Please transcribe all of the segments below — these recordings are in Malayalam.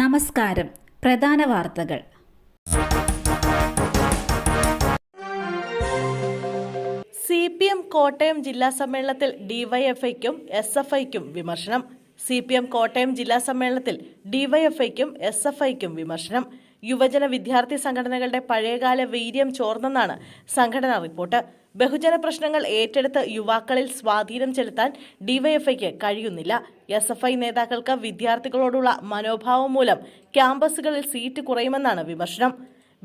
നമസ്കാരം. പ്രധാന വാർത്തകൾ. സി പി എം കോട്ടയം ജില്ലാ സമ്മേളനത്തിൽ ഡിവൈഎഫ്ഐക്കും എസ് എഫ് ഐക്കും വിമർശനം. സി പി എം കോട്ടയം ജില്ലാ സമ്മേളനത്തിൽ ഡിവൈഎഫ്ഐക്കും എസ് എഫ് ഐക്കും വിമർശനം. യുവജന വിദ്യാർത്ഥി സംഘടനകളുടെ പഴയകാല വീര്യം ചോർന്നെന്നാണ് സംഘടനാ റിപ്പോർട്ട്. ബഹുജന പ്രശ്നങ്ങൾ ഏറ്റെടുത്ത് യുവാക്കളിൽ സ്വാധീനം ചെലുത്താൻ ഡിവൈഎഫ്ഐക്ക് കഴിയുന്നില്ല. എസ് എഫ് ഐ നേതാക്കൾക്ക് വിദ്യാർത്ഥികളോടുള്ള മനോഭാവം മൂലം ക്യാമ്പസുകളിൽ സീറ്റ് കുറയുമെന്നാണ് വിമർശനം.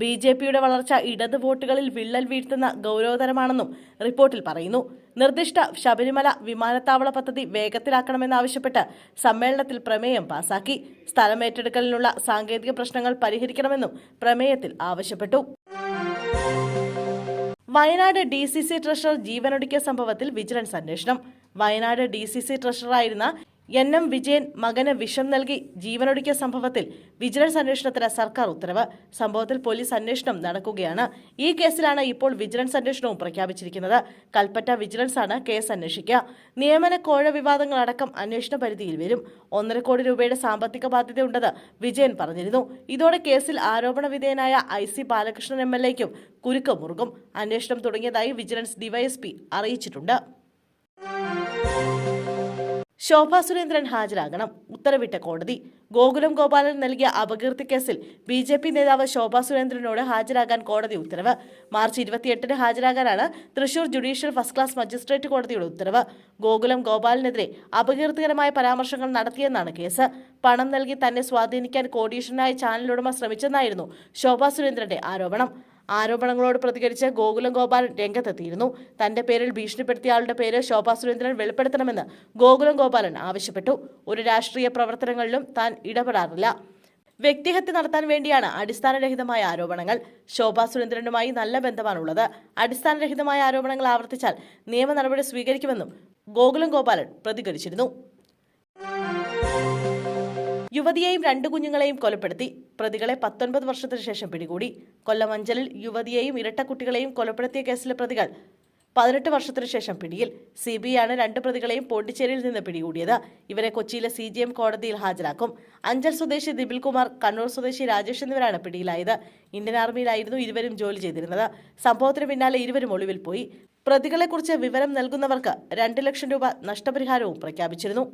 ബി ജെ പിയുടെ വളർച്ച ഇടത് വോട്ടുകളിൽ വിള്ളൽ വീഴ്ത്തുന്ന ഗൗരവതരമാണെന്നും റിപ്പോർട്ടിൽ പറയുന്നു. നിർദ്ദിഷ്ട ശബരിമല വിമാനത്താവള പദ്ധതി വേഗത്തിലാക്കണമെന്നാവശ്യപ്പെട്ട് സമ്മേളനത്തിൽ പ്രമേയം പാസാക്കി. സ്ഥലമേറ്റെടുക്കലിനുള്ള സാങ്കേതിക പ്രശ്നങ്ങൾ പരിഹരിക്കണമെന്നും പ്രമേയത്തിൽ ആവശ്യപ്പെട്ടു. Wayanad D C C treasurer ജീവനൊടുക്കിയ സംഭവത്തിൽ വിജിലൻസ് അന്വേഷണം. വയനാട് ഡി സി സി ട്രഷററായിരുന്ന എൻ എം വിജയൻ മകന് വിഷം നൽകി ജീവനൊടുക്കിയ സംഭവത്തിൽ വിജിലൻസ് അന്വേഷണത്തിന് സർക്കാർ ഉത്തരവ്. സംഭവത്തിൽ പോലീസ് അന്വേഷണം നടക്കുകയാണ്. ഈ കേസിലാണ് ഇപ്പോൾ വിജിലൻസ് അന്വേഷണവും പ്രഖ്യാപിച്ചിരിക്കുന്നത്. കൽപ്പറ്റ വിജിലൻസ് ആണ് കേസ് അന്വേഷിക്കുക. നിയമന കോഴ വിവാദങ്ങളടക്കം അന്വേഷണ പരിധിയിൽ വരും. ഒന്നര കോടി രൂപയുടെ സാമ്പത്തിക ബാധ്യതയുണ്ടെന്ന് വിജയൻ പറഞ്ഞിരുന്നു. ഇതോടെ കേസിൽ ആരോപണ വിധേയനായ I C Balakrishnan M L എക്കും കുരുക്ക് മുറുകും. അന്വേഷണം തുടങ്ങിയതായി വിജിലൻസ് ഡിവൈഎസ്പി അറിയിച്ചിട്ടുണ്ട്. ശോഭാ സുരേന്ദ്രൻ ഹാജരാകണം. ഉത്തരവിട്ട കോടതി. ഗോകുലം ഗോപാലൻ നൽകിയ അപകീർത്തി കേസിൽ ബി ജെ പി നേതാവ് ശോഭ സുരേന്ദ്രനോട് ഹാജരാകാൻ കോടതി ഉത്തരവ്. മാർച്ച് ഇരുപത്തിയെട്ടിന് ഹാജരാകാനാണ് Thrissur judicial first class magistrate കോടതിയുടെ ഉത്തരവ്. ഗോകുലം ഗോപാലിനെതിരെ അപകീർത്തികരമായ പരാമർശങ്ങൾ നടത്തിയെന്നാണ് കേസ്. പണം നൽകി തന്നെ സ്വാധീനിക്കാൻ കോടീശ്വരനായ ചാനലുടമ ശ്രമിച്ചെന്നായിരുന്നു ശോഭ സുരേന്ദ്രന്റെ ആരോപണം. ആരോപണങ്ങളോട് പ്രതികരിച്ച് ഗോകുലം ഗോപാലൻ രംഗത്തെത്തിയിരുന്നു. തന്റെ പേരിൽ ഭീഷണിപ്പെടുത്തിയ ആളുടെ പേര് ശോഭാ സുരേന്ദ്രൻ വെളിപ്പെടുത്തണമെന്ന് ഗോകുലം ഗോപാലൻ ആവശ്യപ്പെട്ടു. ഒരു രാഷ്ട്രീയ പ്രവർത്തനങ്ങളിലും താൻ ഇടപെടാറില്ല. വ്യക്തിഹത്യ നടത്താൻ വേണ്ടിയാണ് അടിസ്ഥാനരഹിതമായ ആരോപണങ്ങൾ. ശോഭാ സുരേന്ദ്രനുമായി നല്ല ബന്ധമാണുള്ളത്. അടിസ്ഥാനരഹിതമായ ആരോപണങ്ങൾ ആവർത്തിച്ചാൽ നിയമ നടപടി സ്വീകരിക്കുമെന്നും ഗോകുലം ഗോപാലൻ പ്രതികരിച്ചിരുന്നു. യുവതിയെയും രണ്ട് കുഞ്ഞുങ്ങളെയും കൊലപ്പെടുത്തി. പ്രതികളെ പത്തൊൻപത് വർഷത്തിനു ശേഷം പിടികൂടി. കൊല്ലം അഞ്ചലിൽ യുവതിയെയും ഇരട്ട കുട്ടികളെയും കൊലപ്പെടുത്തിയ കേസിലെ പ്രതികൾ. പതിനെട്ട് വർഷത്തിനു ശേഷം പിടിയിൽ സി ബി ആണ് രണ്ട് പ്രതികളെയും പോണ്ടിച്ചേരിയിൽ നിന്ന് പിടികൂടിയത്. ഇവരെ കൊച്ചിയിലെ സി ജി എം കോടതിയിൽ ഹാജരാക്കും. അഞ്ചൽ സ്വദേശി ദിപിൽ കുമാർ കണ്ണൂർ സ്വദേശി രാജേഷ് എന്നിവരാണ് പിടിയിലായത്. ഇന്ത്യൻ ആർമിയിലായിരുന്നു ഇരുവരും ജോലി ചെയ്തിരുന്നത്. സംഭവത്തിന് പിന്നാലെ ഇരുവരും ഒളിവിൽ പോയി. പ്രതികളെക്കുറിച്ച് വിവരം നൽകുന്നവർക്ക് രണ്ട് ലക്ഷം രൂപ നഷ്ടപരിഹാരവും പ്രഖ്യാപിച്ചിരുന്നു.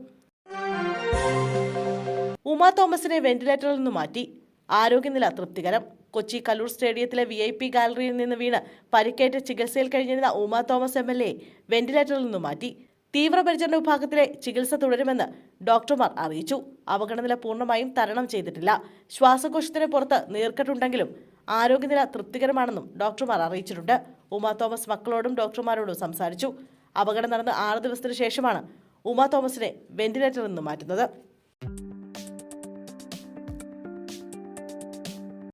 ഉമാ തോമസിനെ വെന്റിലേറ്ററിൽ നിന്ന് മാറ്റി. ആരോഗ്യനില തൃപ്തികരം. കൊച്ചി കല്ലൂർ സ്റ്റേഡിയത്തിലെ വി ഐ പി ഗാലറിയിൽ നിന്ന് വീണ് പരിക്കേറ്റ് ചികിത്സയിൽ കഴിഞ്ഞിരുന്ന Uma Thomas M L A വെന്റിലേറ്ററിൽ നിന്ന് മാറ്റി. തീവ്രപരിചരണ വിഭാഗത്തിലെ ചികിത്സ തുടരുമെന്ന് ഡോക്ടർമാർ അറിയിച്ചു. അപകടനില പൂർണമായും തരണം ചെയ്തിട്ടില്ല. ശ്വാസകോശത്തിന് പുറത്ത് നീർക്കെട്ടുണ്ടെങ്കിലും ആരോഗ്യനില തൃപ്തികരമാണെന്നും ഡോക്ടർമാർ അറിയിച്ചിട്ടുണ്ട്. ഉമാ തോമസ് മക്കളോടും ഡോക്ടർമാരോടും സംസാരിച്ചു. അപകടം നടന്ന് ആറ് ദിവസത്തിനു ശേഷമാണ് ഉമാ തോമസിനെ വെന്റിലേറ്ററിൽ നിന്ന് മാറ്റുന്നത്.